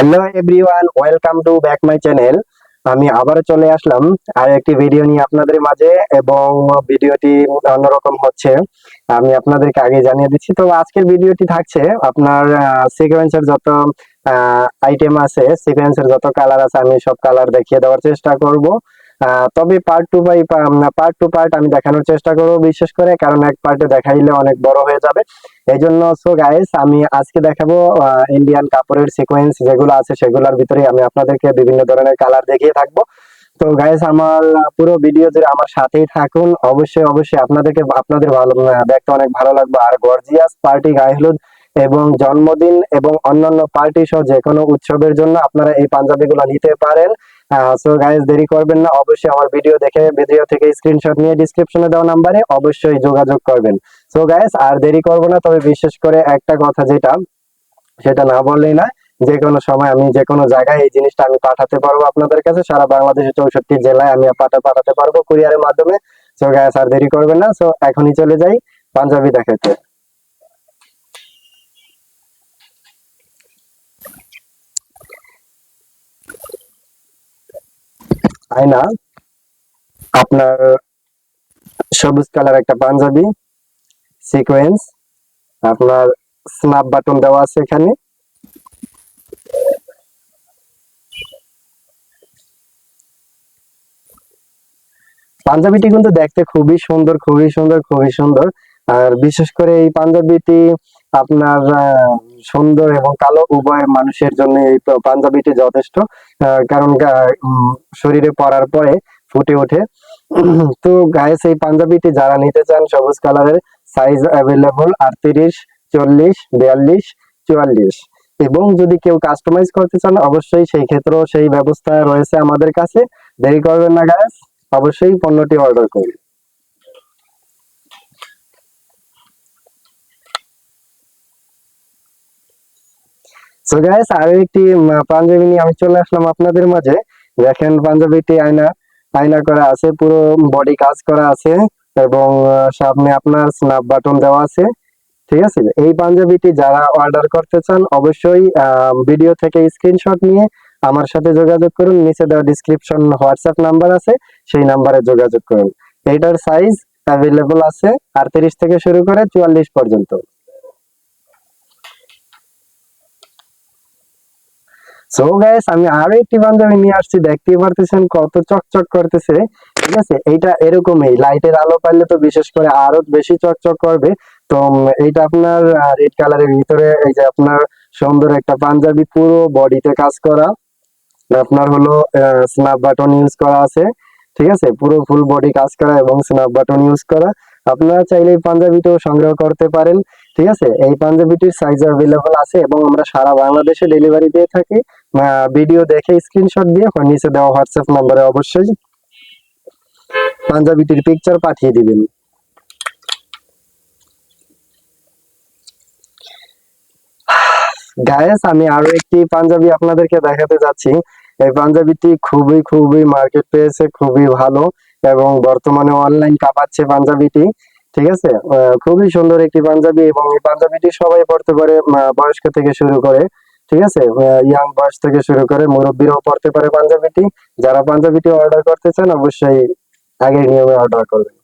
Hello everyone welcome to back my channel আমি আবার চলে আসলাম আর একটি ভিডিও নিয়ে আপনাদের মাঝে এবং ভিডিওটি অন্যরকম হচ্ছে। আমি আপনাদেরকে আগে জানিয়ে দিচ্ছি, তো আজকের ভিডিওটি থাকছে আপনার সিকোয়েন্সের যত আইটেম আছে সিকোয়েন্সের যত কালার আছে, আমি সব কালার দেখিয়ে দেওয়ার চেষ্টা করব। তবে part to by part to part আমি দেখানোর চেষ্টা করব বিশেষ করে, কারণ এক পার্টে দেখাইলে অনেক বড় হয়ে যাবে। এই জন্য সো গাইস আমি আজকে দেখাবো ইন্ডিয়ান কাপড়ের সিকোয়েন্স যেগুলো আছে, সেগুলোর ভিতরে আমি আপনাদেরকে বিভিন্ন ধরনের কালার দেখিয়ে থাকব। তো গাইস আমার পুরো ভিডিও জুড়ে আমার সাথেই থাকুন। অবশ্যই অবশ্যই আপনাদেরকে, আপনাদের ভালো দেখতে অনেক ভালো লাগবে। আর গর্জিয়াস পার্টি গায়ে হলুদ এবং জন্মদিন এবং অন্যান্য পার্টি সহ যে কোনো উৎসবের জন্য আপনারা এই পাঞ্জাবিগুলো নিতে পারেন। সো গাইস দেরি করবেন না। অবশ্যই আমার ভিডিও দেখে ভিডিও থেকে স্ক্রিনশট নিয়ে ডিসক্রিপশনে দেওয়া নাম্বারে অবশ্যই যোগাযোগ করবেন। সো গাইস আর দেরি করব না, তবে বিশেষ করে একটা কথা যেটা, সেটা না বললেই না যে কোনো সময় আমি যে কোনো জায়গায় এই জিনিসটা আমি পাঠাতে পারব আপনাদের কাছে। সারা বাংলাদেশের চৌষট্টি জেলায় আমি পাঠা, পাঠাতে পারব কুরিয়ারের মাধ্যমে। সো গাইস আর দেরি করবেন না সো এখনই চলে যাই পাঞ্জাবি দেখাতে। আয়না আপনার সবুজ কালার একটা পাঞ্জাবি সিকোয়েন্স আপনার স্ন্যাপ বাটন দেওয়া আছে এখানে। পাঞ্জাবিটি কিন্তু দেখতে খুবই সুন্দর খুবই সুন্দর খুবই সুন্দর। আর বিশেষ করে এই পাঞ্জাবিটি আপনার সুন্দর এবং কালো উভয় মানুষের জন্য এই পাঞ্জাবিটি যথেষ্ট। কারণ শরীরে পরার পরে ফুটে ওঠে। তো গায়েস এই পাঞ্জাবিটি যারা নিতে চান, সবুজ কালারের সাইজ অ্যাভেলেবল আটত্রিশ, চল্লিশ, বিয়াল্লিশ, চুয়াল্লিশ। এবং যদি কেউ কাস্টমাইজ করতে চান, অবশ্যই সেই ক্ষেত্রেও সেই ব্যবস্থা রয়েছে আমাদের কাছে। দেরি করবেন না গায়েস অবশ্যই পণ্যটি অর্ডার করুন। সো গাইস আরও একটি পাঞ্জাবি নিয়ে আমি চলে আসলাম আপনাদের মাঝে। দেখেন পাঞ্জাবিটি আয়না আয়না করা আছে, পুরো বডি কাজ করা আছে, এবং সামনে আপনার স্ন্যাপ বাটন দেওয়া আছে। ঠিক আছে? এই পাঞ্জাবিটি যারা অর্ডার করতে চান, অবশ্যই ভিডিও থেকে স্ক্রিনশট নিয়ে আমার সাথে যোগাযোগ করুন। নিচে দেওয়া ডিসক্রিপশন হোয়াটসঅ্যাপ নাম্বার আছে, সেই নাম্বারে যোগাযোগ করুন। এইটার সাইজ অ্যাভেলেবল আছে, আটত্রিশ থেকে শুরু করে চুয়াল্লিশ পর্যন্ত। সো গাইস আমি আরও একটি পাঞ্জাবি নিয়ে আসছি, দেখতেই পারতেছেন কত চকচক করতেছে। ঠিক আছে? এইটা এরকমই, লাইটের আলো পাইলে তো বিশেষ করে আরও বেশি চকচক করবে। তো এইটা আপনার রেড কালারের ভিতরে, এই যে আপনার সুন্দর একটা পাঞ্জাবি, পুরো বডিতে কাজ করা। আপনার হলো স্ন্যাপ বাটন ইউজ করা আছে। ঠিক আছে? পুরো ফুল বডি কাজ করা এবং স্ন্যাপ বাটন ইউজ করা। আপনারা চাইলে এই পাঞ্জাবিটাও সংগ্রহ করতে পারেন। ঠিক আছে? এই পাঞ্জাবিটির সাইজ অ্যাভেলেবল আছে এবং আমরা সারা বাংলাদেশে ডেলিভারি দিয়ে থাকি। ভিডিও দেখে স্ক্রিনশট দিয়ে নিচে দেওয়া হোয়াটসঅ্যাপ নম্বরে অবশ্যই পাঞ্জাবিটির পিকচার পাঠিয়ে দিবেন। গায়েস আমি আরও একটি পাঞ্জাবি আপনাদেরকে দেখাতে যাচ্ছি। এই পাঞ্জাবিটি খুবই খুবই মার্কেট পেয়েছে খুবই ভালো এবং বর্তমানে অনলাইন কাঁপাচ্ছে পাঞ্জাবিটি, ঠিক আছে? খুবই সুন্দর একটি পাঞ্জাবি এবং এই পাঞ্জাবিটি সবাই পড়তে পারে বয়স্ক থেকে শুরু করে। ঠিক আছে? ইয়াং বয়স থেকে শুরু করে মুরব্বীরাও পড়তে পারে পাঞ্জাবিটি যারা পাঞ্জাবিটি অর্ডার করতে চান, অবশ্যই আগের নিয়মে অর্ডার করবেন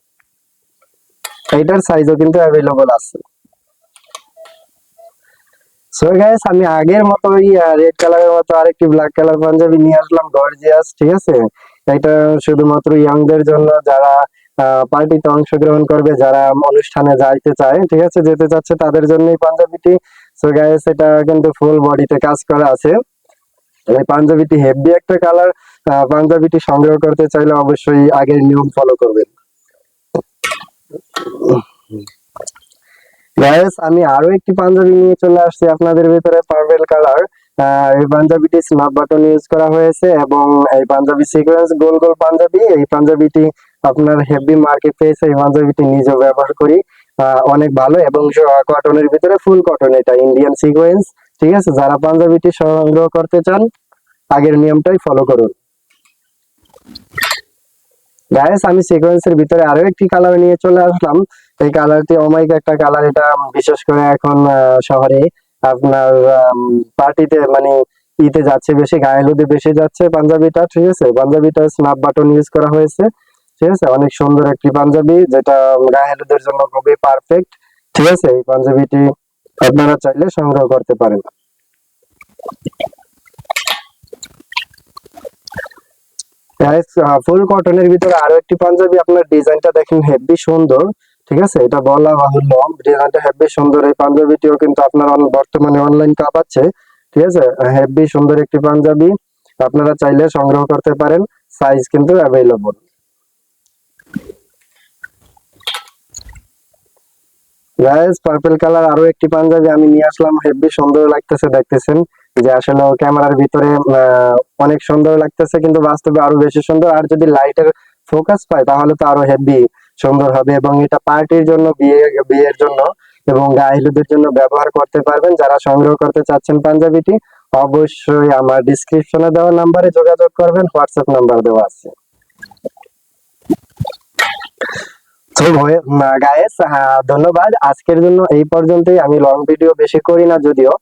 এইটার সাইজও কিন্তু অ্যাভেলেবল আছে। সো গাইস আমি আগের মতো রেড কালারের মতো আরেকটি ব্ল্যাক কালার পাঞ্জাবি নিয়ে আসলাম গর্জিয়াস ঠিক আছে? এটা শুধুমাত্র ইয়াংদের জন্য যারা পার্টিতে অংশগ্রহণ করবে, যারা অনুষ্ঠানে যাইতে চায়, ঠিক আছে? যেতে চাচ্ছে, তাদের জন্যই পাঞ্জাবিটি সো গাইস এটা কিন্তু ফুল বডিতে কাজ করা আছে। এই পাঞ্জাবিটি হেভি একটা কালার পাঞ্জাবিটি সংগ্রহ করতে চাইলে অবশ্যই আগের নিয়ম ফলো করবেন। গাইস আমি আরও একটি পাঞ্জাবি নিয়ে চলে আসছি আপনাদের ভিতরে পার্পেল কালার এই পাঞ্জাবিটি স্ন্যাপ বাটন ইউজ করা হয়েছে এবং এই পাঞ্জাবি সিকোয়েন্স গোল গোল পাঞ্জাবি। এই পাঞ্জাবিটি আপনার হেভি মার্কেট পেয়েছে এই পাঞ্জাবিটি নিজেও ব্যবহার করি। অনেক ভালো এবং কটনের ভিতরে ফুল কটন এটা ইন্ডিয়ান সিকোয়েন্স ঠিক আছে? যারা পাঞ্জাবিটি সংগ্রহ করতে চান, আগের নিয়মটাই ফলো করুন। গাইস আমি সিকোয়েন্সের ভিতরে আরও একটি কালার নিয়ে চলে আসলাম। এই কালারটি অমাইক একটা কালার এটা, বিশেষ করে এখন শহরে আপনার পার্টিতে মানে ইতে যাচ্ছে বেশি, গায়ে হলুদে বেশি যাচ্ছে পাঞ্জাবিটা ঠিক আছে? পাঞ্জাবিটা স্ন্যাপ বাটন ইউজ করা হয়েছে। ঠিক আছে? অনেক সুন্দর একটি পাঞ্জাবি, যেটা গায়ে জন্য খুবই পারফেক্ট ঠিক আছে? এই পাঞ্জাবিটি আপনারা চাইলে সংগ্রহ করতে পারেন। ফুল কটনের ভিতরে আরও একটি পাঞ্জাবি, আপনার ডিজাইনটা দেখেন হেভি সুন্দর। ঠিক আছে? এটা বলা বাহুল্য ডিজাইনটা হেভি সুন্দর। এই পাঞ্জাবিটিও কিন্তু আপনার বর্তমানে অনলাইন কাপাচ্ছে ঠিক আছে? হেভি সুন্দর একটি পাঞ্জাবি। আপনারা চাইলে সংগ্রহ করতে পারেন। সাইজ কিন্তু অ্যাভেলেবল গাইস পার্পল কালার আরও একটি পাঞ্জাবি আমি নিয়ে আসলাম। হেভি সুন্দর লাগতেছে, দেখতেছেন? যে আসলে ক্যামেরার ভিতরে অনেক সুন্দর লাগতেছে, কিন্তু বাস্তবে আরও বেশি সুন্দর। আর যদি লাইটের ফোকাস পায় তাহলে তো আরও হেভি সুন্দর হবে। এবং এটা পার্টির জন্য, বিয়ে, বিয়ের জন্য এবং গায়ে হলুদের জন্য ব্যবহার করতে পারবেন। যারা সংগ্রহ করতে চাচ্ছেন পাঞ্জাবিটি, অবশ্যই আমার ডিসক্রিপশনে দেওয়া নাম্বারে যোগাযোগ করবেন। হোয়াটসঅ্যাপ নাম্বার দেওয়া আছে। গায়েস ধন্যবাদ। আজকের জন্য এই পর্যন্তই। আমি লং ভিডিও বেশি করি না যদিও।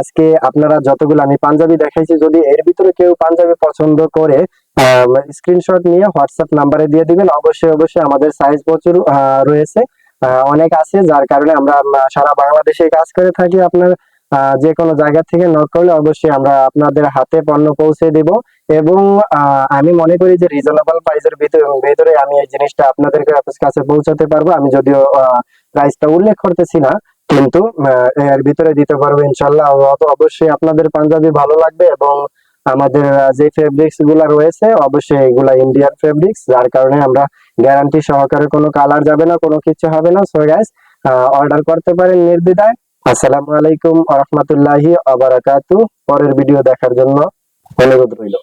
আজকে আপনারা যতগুলো, আমি পাঞ্জাবি দেখাইছি, যদি এর ভিতরে কেউ পাঞ্জাবি পছন্দ করে স্ক্রিনশট নিয়ে হোয়াটসঅ্যাপ নাম্বারে দিয়ে দিবেন। অবশ্যই অবশ্যই আমাদের সাইজ প্রচুর রয়েছে। অনেক আছে, যার কারণে আমরা সারা বাংলাদেশে কাজ করে থাকি আপনার যে কোনো জায়গা থেকে নক করলে অবশ্যই আমরা আপনাদের হাতে পণ্য পৌঁছে দেব। এবং আমি মনে করি যে রিজনেবল প্রাইসের ভিতরে ভিতরে আমি এই জিনিসটা আপনাদের কাছে পৌঁছাতে পারব। আমি যদিও প্রাইসটা উল্লেখ করতেছি না, কিন্তু এর ভিতরে দিতে পারব ইনশাল্লাহ অবশ্যই আপনাদের পাঞ্জাবি ভালো লাগবে এবং আমাদের যে ফেব্রিক্সগুলা রয়েছে, অবশ্যই এগুলা ইন্ডিয়ান ফেব্রিক্স যার কারণে আমরা গ্যারান্টি সহকারে কোনো কালার যাবে না, কোনো কিছু হবে না। সো গাইস অর্ডার করতে পারেন নির্দ্বিধায়। আসসালামু আলাইকুম আ রহমতুল্লাহি পরের ভিডিও দেখার জন্য অনুরোধ রইল।